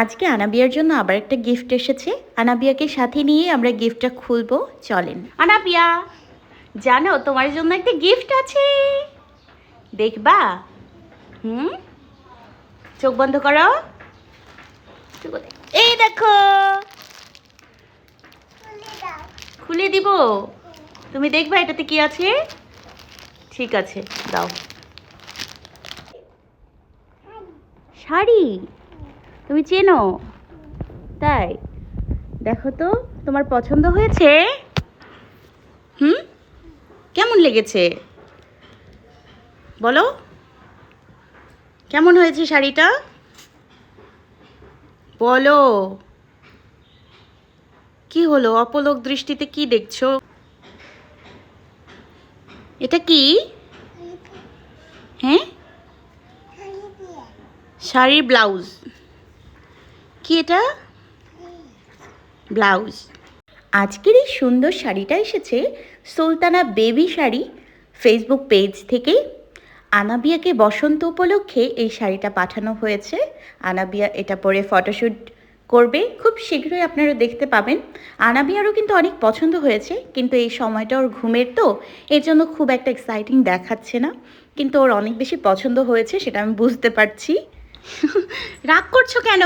আজকে আনাবিয়ার জন্য আবার একটা গিফট এসেছে। আনাবিয়াকে সাথে নিয়ে আমরা গিফটটা খুলবো। চলেন। আনাবিয়া, জানো, তোমার জন্য একটা গিফট আছে। দেখবা? হুম? চোখ বন্ধ করো। এই দেখো। খুলে দিব। তুমি দেখবা এটাতে কি আছে? ঠিক আছে, দাও। শাড়ি। তুমি চেনো? তাই? দেখো তো, তোমার পছন্দ হয়েছে? হুম? কেমন লেগেছে? বলো। কেমন হয়েছে শাড়িটা? বলো। কি হলো? অপলোক দৃষ্টিতে কি দেখছ? এটা কি? হ্যাঁ? শাড়ির ব্লাউজ। কি এটা? ব্লাউজ। আজকের এই সুন্দর শাড়িটা এসেছে Sultana baby sari Facebook page থেকে। আনাবিয়াকে বসন্ত উপলক্ষে এই শাড়িটা পাঠানো হয়েছে। আনাবিয়া এটা পরে ফটোশ্যুট করবে। খুব শীঘ্রই আপনারা দেখতে পাবেন। আনাবিয়ারও কিন্তু অনেক পছন্দ হয়েছে, কিন্তু এই সময়টা ওর ঘুমের তো, এর জন্য খুব একটা এক্সাইটিং দেখাচ্ছে না। কিন্তু ওর অনেক বেশি পছন্দ হয়েছে, সেটা আমি বুঝতে পারছি। রাগ করছ কেন?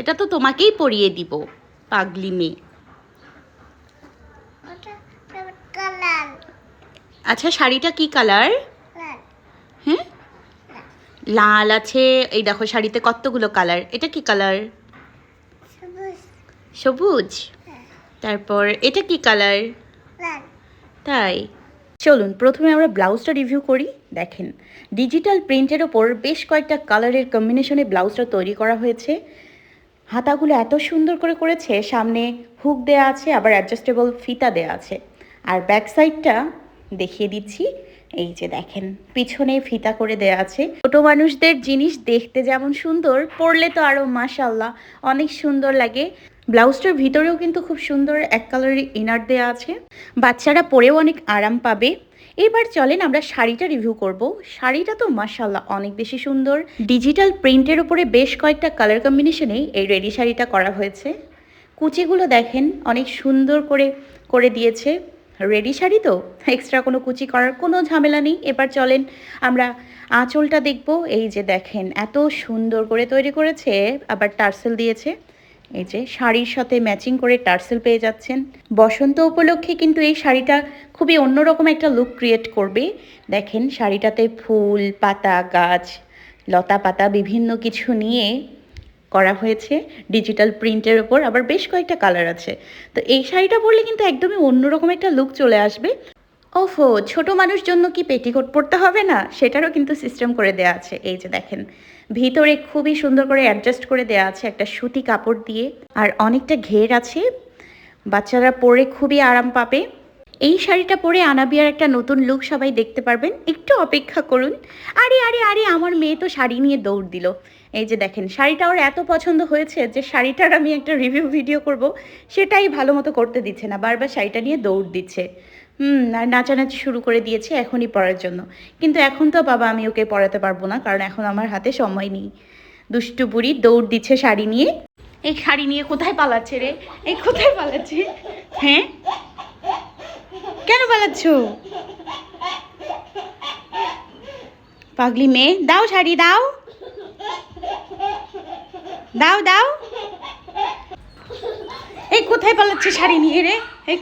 এটা তো তোমাকেই পরিয়ে দিব পাগলি মেয়ে। আচ্ছা শাড়িটা কি কালার? হ্যাঁ লাল আছে এই দেখো শাড়িতে কতগুলো কালার এটা কি কালার? সবুজ। সবুজ? তারপর এটা কি কালার? তাই। চলুন প্রথমে আমরা ব্লাউজটা রিভিউ করি দেখেন। ডিজিটাল প্রিন্টের ওপর বেশ কয়েকটা কালারের কম্বিনেশনে ব্লাউজটা তৈরি করা হয়েছে। হাতাগুলো এত সুন্দর করে করেছে, সামনে হুক দেয়া আছে, আবার অ্যাডজাস্টেবল ফিতা দেয়া আছে। আর ব্যাক সাইডটা দেখিয়ে দিচ্ছি, এই যে দেখেন, পিছনে ফিতা করে দেয়া আছে। ছোট মানুষদের জিনিস দেখতে যেমন সুন্দর, পরলে তো আরও মাশাল্লাহ অনেক সুন্দর লাগে। ব্লাউজটার ভিতরেও কিন্তু খুব সুন্দর এক কালারের ইনার দেওয়া আছে। বাচ্চারা পরেও অনেক আরাম পাবে। এবার চলেন আমরা শাড়িটা রিভিউ করব। শাড়িটা তো মাশাল্লাহ অনেক বেশি সুন্দর। ডিজিটাল প্রিন্টের উপরে বেশ কয়েকটা কালার কম্বিনেশনে এই রেডি শাড়িটা করা হয়েছে। কুচিগুলো দেখেন, অনেক সুন্দর করে করে দিয়েছে। রেডি শাড়ি তো এক্সট্রা কোনো কুচি করার কোনো ঝামেলা নেই। এবার চলেন আমরা আঁচলটা দেখব। এই যে দেখেন, এত সুন্দর করে তৈরি করেছে, আবার টার্সেল দিয়েছে। এই যে শাড়ির সাথে ম্যাচিং করে টার্সেল পেয়ে যাচ্ছেন। বসন্ত উপলক্ষে কিন্তু এই শাড়িটা খুবই অন্যরকম একটা লুক ক্রিয়েট করবে। দেখেন শাড়িটাতে ফুল, পাতা, গাছ, লতা পাতা বিভিন্ন কিছু নিয়ে করা হয়েছে ডিজিটাল প্রিন্টের ওপর আবার বেশ কয়েকটা কালার আছে। তো এই শাড়িটা পরলে কিন্তু একদমই অন্যরকম একটা লুক চলে আসবে। ওফো ছোট মানুষ জন্য কি পেটিকোট পরতে হবে না? সেটারও কিন্তু সিস্টেম করে দেওয়া আছে। এই যে দেখেন, ভিতরে খুবই সুন্দর করে অ্যাডজাস্ট করে দেওয়া আছে একটা সুতি কাপড় দিয়ে। আর অনেকটা ঘের আছে। বাচ্চারা পরে খুবই আরাম পাবে। এই শাড়িটা পরে আনাবিয়ার একটা নতুন লুক সবাই দেখতে পারবেন। একটু অপেক্ষা করুন। আরে আরে আরে, আমার মেয়ে তো শাড়ি নিয়ে দৌড় দিল। এই যে দেখেন, শাড়িটা ওর এত পছন্দ হয়েছে যে শাড়িটার আমি একটা রিভিউ ভিডিও করব, সেটাই ভালো মতো করতে দিচ্ছে না, বারবার শাড়িটা নিয়ে দৌড় দিচ্ছে। হুম, আর নাচানাচি শুরু করে দিয়েছে এখনই পড়ার জন্য। কিন্তু এখন তো বাবা, আমি ওকে পড়াতে পারব না, কারণ এখন আমার হাতে সময় নেই। দুষ্টু বুড়ি দৌড় দিচ্ছে শাড়ি নিয়ে। এই শাড়ি নিয়ে কোথায় পালাচ্ছে রে? এই কোথায় পালাচ্ছে? হ্যাঁ? কেন পালাচ্ছ? পাগলি মেয়ে, দাও শাড়ি, দাও। দাও দাও। এই, কোথায় পালাচ্ছে শাড়ি নিয়ে রে? এই